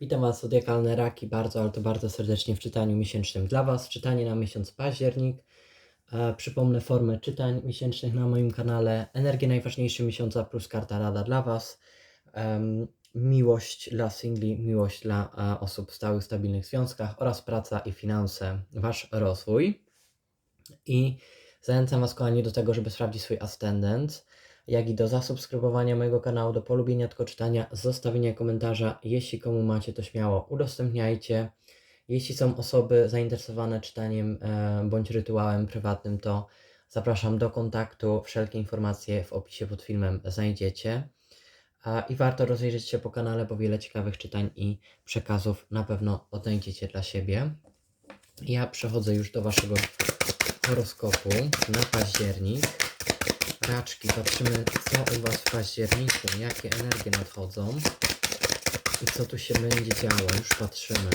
Witam Was, zodiakalne raki, bardzo, ale to bardzo serdecznie w czytaniu miesięcznym dla Was. Czytanie na miesiąc październik. E, przypomnę formę czytań miesięcznych na moim kanale. Energię najważniejsze miesiąca plus karta rada dla Was. Em, miłość dla singli, miłość dla e, osób w stałych, stabilnych związkach oraz praca i finanse, Wasz rozwój. I zachęcam Was, kochani, do tego, żeby sprawdzić swój ascendent, jak i do zasubskrybowania mojego kanału, do polubienia tylko czytania, zostawienia komentarza. Jeśli komu macie, to śmiało udostępniajcie. Jeśli są osoby zainteresowane czytaniem e, bądź rytuałem prywatnym, to zapraszam do kontaktu. Wszelkie informacje w opisie pod filmem znajdziecie. I warto rozejrzeć się po kanale, bo wiele ciekawych czytań i przekazów na pewno odnajdziecie dla siebie. Ja przechodzę już do Waszego horoskopu na październik. Raczki, patrzymy co u Was w październiku, jakie energie nadchodzą i co tu się będzie działo. Już patrzymy.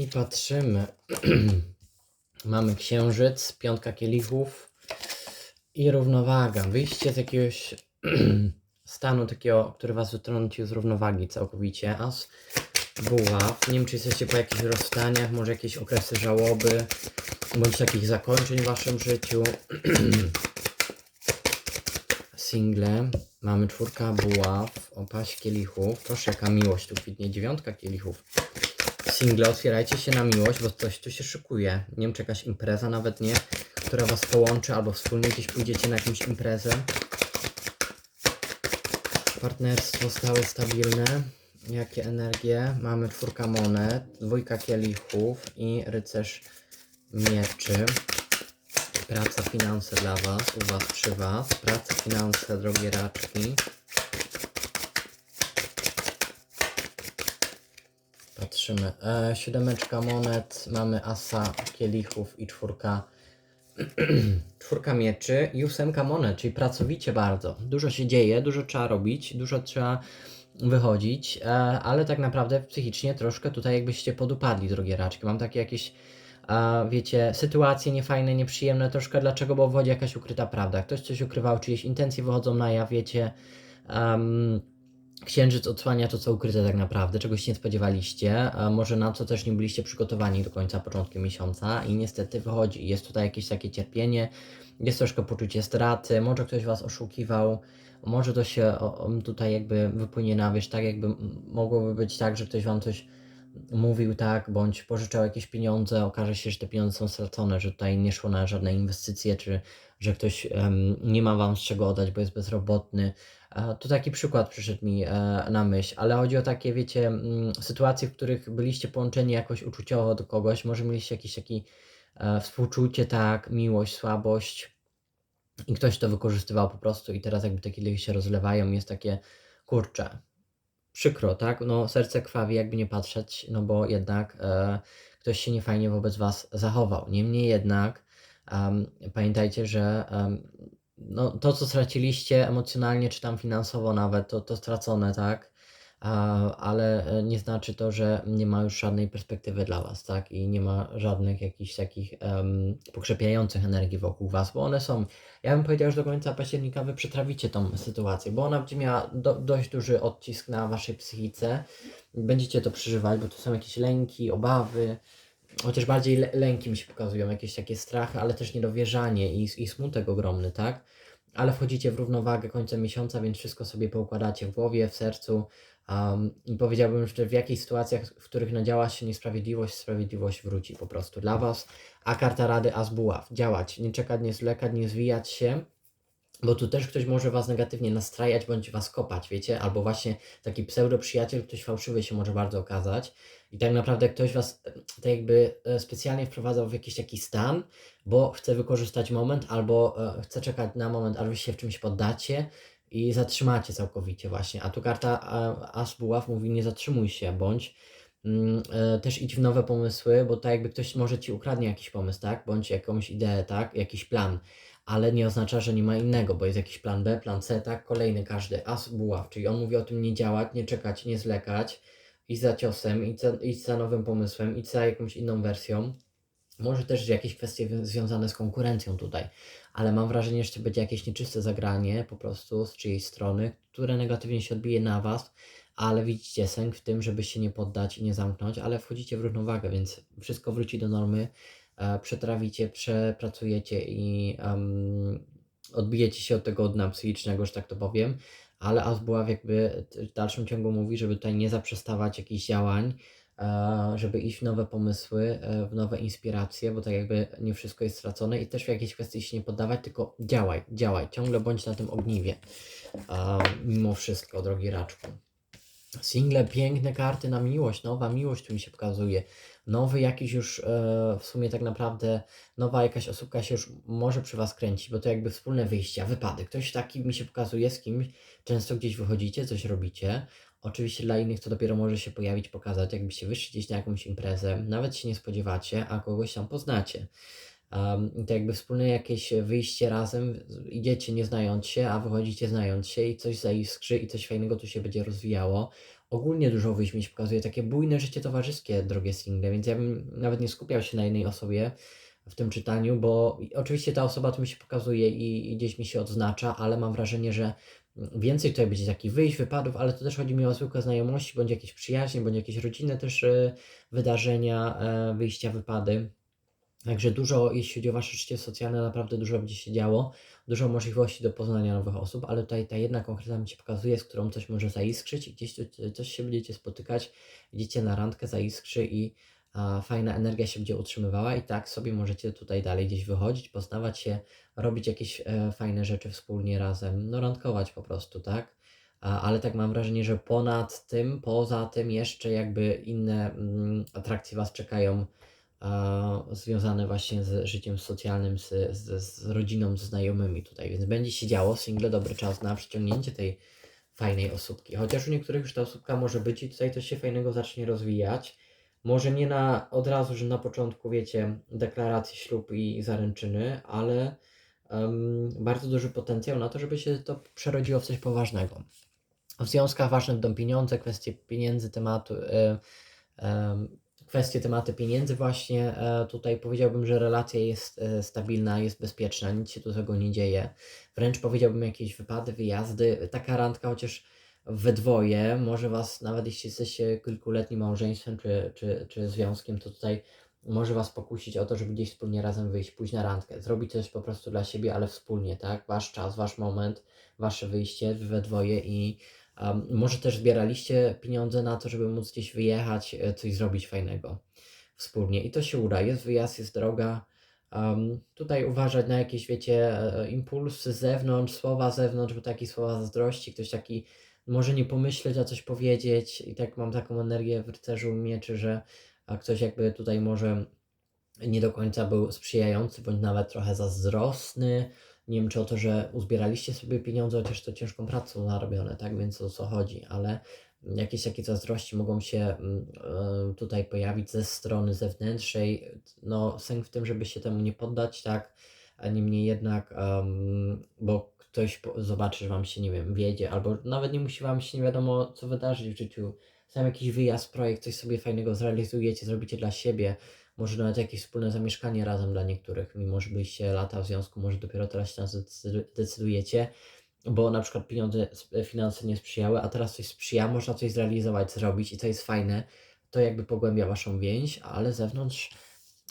I patrzymy. Mamy księżyc, piątka kielichów i równowaga. Wyjście z jakiegoś stanu takiego, który was wytrącił z równowagi całkowicie. As buław. Nie wiem, czy jesteście po jakichś rozstaniach, może jakieś okresy żałoby, bądź takich zakończeń w waszym życiu. Single. Mamy czwórka buław, opaść kielichów. Proszę, jaka miłość tu kwitnie. Dziewiątka kielichów single, otwierajcie się na miłość, bo coś tu się szykuje. Nie wiem, czy jakaś impreza nawet nie, która was połączy, albo wspólnie gdzieś pójdziecie na jakąś imprezę. Partnerstwo stałe, stabilne. Jakie energie? Mamy czwórka monet, dwójka kielichów i rycerz mieczy. Praca, finanse dla was, u was, przy was. Praca, finanse, drogie raczki. Patrzymy. E, siódemeczka monet, mamy asa kielichów i czwórka, czwórka mieczy i ósemka monet, czyli pracowicie bardzo. Dużo się dzieje, dużo trzeba robić, dużo trzeba wychodzić, e, ale tak naprawdę psychicznie troszkę tutaj jakbyście podupadli, drogie raczki. Mam takie jakieś, e, wiecie, sytuacje niefajne, nieprzyjemne troszkę. Dlaczego? Bo wchodzi jakaś ukryta prawda. Ktoś coś ukrywał, czyjeś intencje wychodzą na jaw, wiecie. em, Księżyc odsłania to, co ukryte tak naprawdę, czegoś nie spodziewaliście, a może na co też nie byliście przygotowani do końca początkiem miesiąca i niestety wychodzi. Jest tutaj jakieś takie cierpienie, jest troszkę poczucie straty, może ktoś Was oszukiwał, może to się tutaj jakby wypłynie na wierzch, tak jakby mogłoby być tak, że ktoś Wam coś mówił tak, bądź pożyczał jakieś pieniądze, okaże się, że te pieniądze są stracone, że tutaj nie szło na żadne inwestycje, czy że ktoś em, nie ma Wam z czego oddać, bo jest bezrobotny. E, To taki przykład przyszedł mi e, na myśl, ale chodzi o takie, wiecie, sytuacje, w których byliście połączeni jakoś uczuciowo do kogoś, może mieliście jakiś taki e, współczucie, tak, miłość, słabość i ktoś to wykorzystywał po prostu i teraz jakby te kielichy się rozlewają, jest takie, kurcze, przykro, tak, no serce krwawi, jakby nie patrzeć, no bo jednak e, ktoś się niefajnie wobec Was zachował. Niemniej jednak em, pamiętajcie, że em, no, to, co straciliście emocjonalnie, czy tam finansowo nawet, to, to stracone, tak? Ale e, nie znaczy to, że nie ma już żadnej perspektywy dla Was, tak? I nie ma żadnych jakichś takich em, pokrzepiających energii wokół Was, bo one są. Ja bym powiedział, że do końca października Wy przetrawicie tą sytuację, bo ona będzie miała do, dość duży odcisk na Waszej psychice. Będziecie to przeżywać, bo to są jakieś lęki, obawy, chociaż bardziej lę- lęki mi się pokazują, jakieś takie strachy, ale też niedowierzanie i, i smutek ogromny, tak? ale wchodzicie w równowagę końcem miesiąca, więc wszystko sobie poukładacie w głowie, w sercu. Um, I powiedziałbym, że w jakichś sytuacjach, w których nadziała się niesprawiedliwość, sprawiedliwość wróci po prostu dla Was. A karta rady As Buław. Działać, nie czekać, nie zwlekać, nie zwijać się, bo tu też ktoś może Was negatywnie nastrajać bądź Was kopać, wiecie? Albo właśnie taki pseudo przyjaciel, ktoś fałszywy się może bardzo okazać. I tak naprawdę ktoś Was e, tak jakby e, specjalnie wprowadzał w jakiś taki stan, bo chce wykorzystać moment, albo e, chce czekać na moment, Wy się w czymś poddacie i zatrzymacie całkowicie właśnie. A tu karta As Buław mówi nie zatrzymuj się, bądź mm, e, też idź w nowe pomysły, bo tak jakby ktoś może Ci ukradnie jakiś pomysł, tak? Bądź jakąś ideę, tak? Jakiś plan. Ale nie oznacza, że nie ma innego, bo jest jakiś plan B, plan C, tak? Kolejny każdy. As Buław, czyli on mówi o tym nie działać, nie czekać, nie zlekać, iść za ciosem, iść za, za nowym pomysłem, iść za jakąś inną wersją. Może też jakieś kwestie związane z konkurencją tutaj, ale mam wrażenie, że to będzie jakieś nieczyste zagranie po prostu z czyjejś strony, które negatywnie się odbije na Was, ale widzicie sęk w tym, żeby się nie poddać i nie zamknąć, ale wchodzicie w równowagę, więc wszystko wróci do normy, e, przetrawicie, przepracujecie i em, odbijecie się od tego dna psychicznego, że tak to powiem, ale Asbuław jakby w dalszym ciągu mówi, żeby tutaj nie zaprzestawać jakichś działań, żeby iść w nowe pomysły, e, w nowe inspiracje, bo tak jakby nie wszystko jest stracone i też w jakiejś kwestii się nie poddawać, tylko działaj, działaj, ciągle bądź na tym ogniwie, e, mimo wszystko, drogi raczku. Single, piękne karty na miłość, nowa miłość tu mi się pokazuje. Nowy jakiś już e, w sumie tak naprawdę, nowa jakaś osóbka się już może przy Was kręci, bo to jakby wspólne wyjścia, wypady. Ktoś taki mi się pokazuje z kimś, często gdzieś wychodzicie, coś robicie. Oczywiście dla innych to dopiero może się pojawić, pokazać, jakbyście wyszli gdzieś na jakąś imprezę, nawet się nie spodziewacie, a kogoś tam poznacie. Um, to jakby wspólne jakieś wyjście razem, idziecie nie znając się, a wychodzicie znając się i coś zaiskrzy i coś fajnego tu się będzie rozwijało. Ogólnie dużo wyjść mi się pokazuje, takie bujne życie towarzyskie, drogie single, więc ja bym nawet nie skupiał się na jednej osobie w tym czytaniu, bo oczywiście ta osoba tu mi się pokazuje i, i gdzieś mi się odznacza, ale mam wrażenie, że więcej tutaj będzie takich wyjść, wypadów, ale to też chodzi mi o zwykłe znajomości, bądź jakieś przyjaźnie, bądź jakieś rodzinne też y, wydarzenia, e, wyjścia, wypady. Także dużo, jeśli chodzi o Wasze życie socjalne, naprawdę dużo będzie się działo, dużo możliwości do poznania nowych osób, ale tutaj ta jedna konkretna mi się pokazuje, z którą coś może zaiskrzyć i gdzieś coś się będziecie spotykać, idziecie na randkę, zaiskrzy i a, fajna energia się będzie utrzymywała i tak sobie możecie tutaj dalej gdzieś wychodzić, poznawać się, robić jakieś e, fajne rzeczy wspólnie razem, no randkować po prostu, tak? Ale tak mam wrażenie, że ponad tym, poza tym jeszcze jakby inne mm, atrakcje Was czekają, związane właśnie z życiem socjalnym, z, z, z rodziną, z znajomymi tutaj, więc będzie się działo, single dobry czas na przyciągnięcie tej fajnej osóbki, chociaż u niektórych już ta osóbka może być i tutaj coś się fajnego zacznie rozwijać, może nie na od razu, że na początku, wiecie, deklaracji ślub i zaręczyny, ale em, bardzo duży potencjał na to, żeby się to przerodziło w coś poważnego. W związkach ważne będą pieniądze, kwestie pieniędzy, tematu, e, em, kwestie tematy pieniędzy właśnie. E, tutaj powiedziałbym, że relacja jest e, stabilna, jest bezpieczna, nic się tu tego nie dzieje. Wręcz powiedziałbym jakieś wypady, wyjazdy. Taka randka, chociaż we dwoje, może Was, nawet jeśli jesteście kilkuletnim małżeństwem czy, czy, czy związkiem, to tutaj może Was pokusić o to, żeby gdzieś wspólnie razem wyjść, pójść na randkę, zrobić coś po prostu dla siebie, ale wspólnie, tak? Wasz czas, Wasz moment, Wasze wyjście we dwoje i może też zbieraliście pieniądze na to, żeby móc gdzieś wyjechać, e, coś zrobić fajnego wspólnie i to się uda. Jest wyjazd, jest droga. Um, tutaj uważać na jakieś, wiecie, e, impulsy z zewnątrz, słowa z zewnątrz, bo takie słowa zazdrości, ktoś taki może nie pomyśleć, a coś powiedzieć i tak mam taką energię w rycerzu mieczy, że ktoś jakby tutaj może nie do końca był sprzyjający, bądź nawet trochę zazdrosny. Nie wiem, czy o to, że uzbieraliście sobie pieniądze, chociaż to ciężką pracą zarobione, tak? Więc o co chodzi, ale jakieś takie zazdrości mogą się e, tutaj pojawić ze strony zewnętrznej. No, sęk w tym, żeby się temu nie poddać, tak? Niemniej jednak, em, bo ktoś zobaczy, że wam się, nie wiem, wiedzie, albo nawet nie musi wam się nie wiadomo co wydarzyć w życiu. Sam jakiś wyjazd, projekt, coś sobie fajnego zrealizujecie, zrobicie dla siebie. Może nawet jakieś wspólne zamieszkanie razem dla niektórych, mimo że byliście lata w związku, może dopiero teraz się na to decydujecie, bo na przykład pieniądze, finanse nie sprzyjały, a teraz coś sprzyja, można coś zrealizować, zrobić i to jest fajne. To jakby pogłębia waszą więź, ale zewnątrz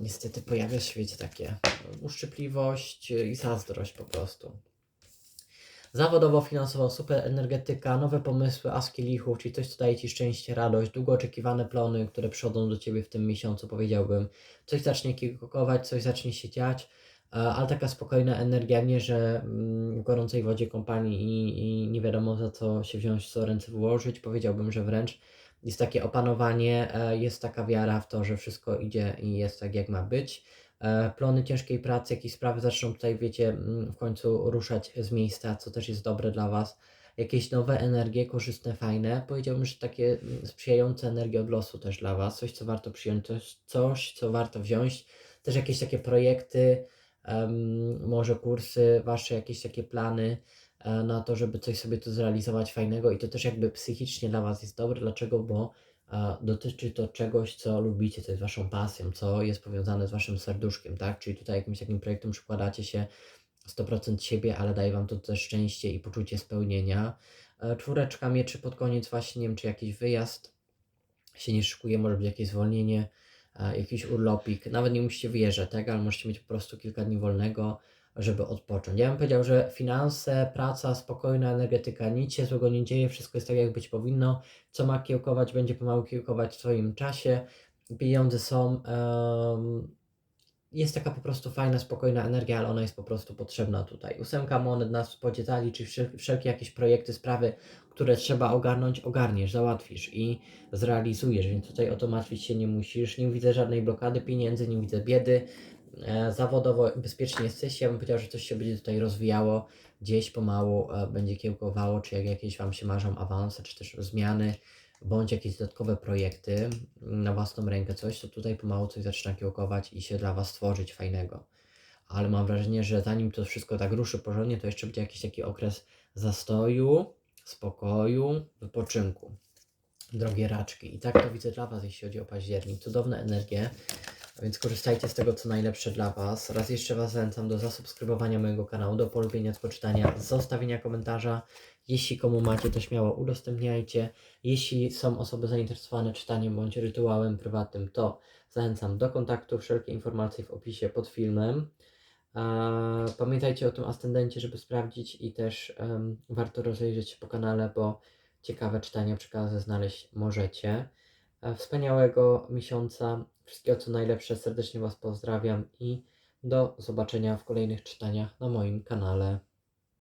niestety pojawia się, wiecie, takie uszczypliwość i zazdrość po prostu. Zawodowo, finansowo, super energetyka, nowe pomysły, as kielichów, czyli coś, co daje Ci szczęście, radość, długo oczekiwane plony, które przychodzą do Ciebie w tym miesiącu, powiedziałbym. Coś zacznie kiełkować, coś zacznie się dziać, e, ale taka spokojna energia, nie, że mm, w gorącej wodzie kąpani i, i nie wiadomo za co się wziąć, co ręce włożyć. Powiedziałbym, że wręcz jest takie opanowanie, e, jest taka wiara w to, że wszystko idzie i jest tak, jak ma być. E, Plony ciężkiej pracy, jakieś sprawy zaczną tutaj, wiecie, mm, w końcu ruszać z miejsca, co też jest dobre dla Was. Jakieś nowe energie, korzystne, fajne. Powiedziałbym, że takie mm, sprzyjające energie od losu też dla Was. Coś, co warto przyjąć, coś, coś co warto wziąć. Też jakieś takie projekty, em, może kursy, Wasze jakieś takie plany na to, żeby coś sobie tu zrealizować fajnego i to też jakby psychicznie dla Was jest dobre. Dlaczego? Bo e, dotyczy to czegoś, co lubicie, co jest Waszą pasją, co jest powiązane z Waszym serduszkiem, tak? Czyli tutaj jakimś takim projektem przykładacie się 100% siebie, ale daje Wam to też szczęście i poczucie spełnienia. E, Czwóreczka mieczy pod koniec właśnie, nie wiem, czy jakiś wyjazd się nie szykuje, może być jakieś zwolnienie, e, jakiś urlopik, nawet nie musicie wyjeżdżać, tak, ale możecie mieć po prostu kilka dni wolnego, żeby odpocząć. Ja bym powiedział, że finanse, praca, spokojna energetyka, nic się złego nie dzieje, wszystko jest tak, jak być powinno. Co ma kiełkować, będzie pomału kiełkować w swoim czasie. Pieniądze są. em, jest taka po prostu fajna, spokojna energia, ale ona jest po prostu potrzebna tutaj. Ósemka monet nas podziecali, czy wszel- wszelkie jakieś projekty, sprawy, które trzeba ogarnąć, ogarniesz, załatwisz i zrealizujesz, więc tutaj o to martwić się nie musisz. Nie widzę żadnej blokady pieniędzy, nie widzę biedy. E, zawodowo bezpiecznie jesteś. Ja bym powiedział, że coś się będzie tutaj rozwijało, gdzieś pomału e, będzie kiełkowało, czy jak jakieś Wam się marzą awanse, czy też zmiany, bądź jakieś dodatkowe projekty na własną rękę, coś, to tutaj pomału coś zaczyna kiełkować i się dla Was tworzyć fajnego. Ale mam wrażenie, że zanim to wszystko tak ruszy porządnie, to jeszcze będzie jakiś taki okres zastoju, spokoju, wypoczynku. Drogie raczki. I tak to widzę dla Was, jeśli chodzi o październik. Cudowne energie. Więc korzystajcie z tego, co najlepsze dla Was. Raz jeszcze Was zachęcam do zasubskrybowania mojego kanału, do polubienia, do poczytania, zostawienia komentarza. Jeśli komu macie, to śmiało udostępniajcie. Jeśli są osoby zainteresowane czytaniem bądź rytuałem prywatnym, to zachęcam do kontaktu. Wszelkie informacje w opisie pod filmem. Pamiętajcie o tym ascendencie, żeby sprawdzić i też em, warto rozejrzeć się po kanale, bo ciekawe czytania, przekazy znaleźć możecie. E, Wspaniałego miesiąca, wszystkiego co najlepsze, serdecznie Was pozdrawiam i do zobaczenia w kolejnych czytaniach na moim kanale.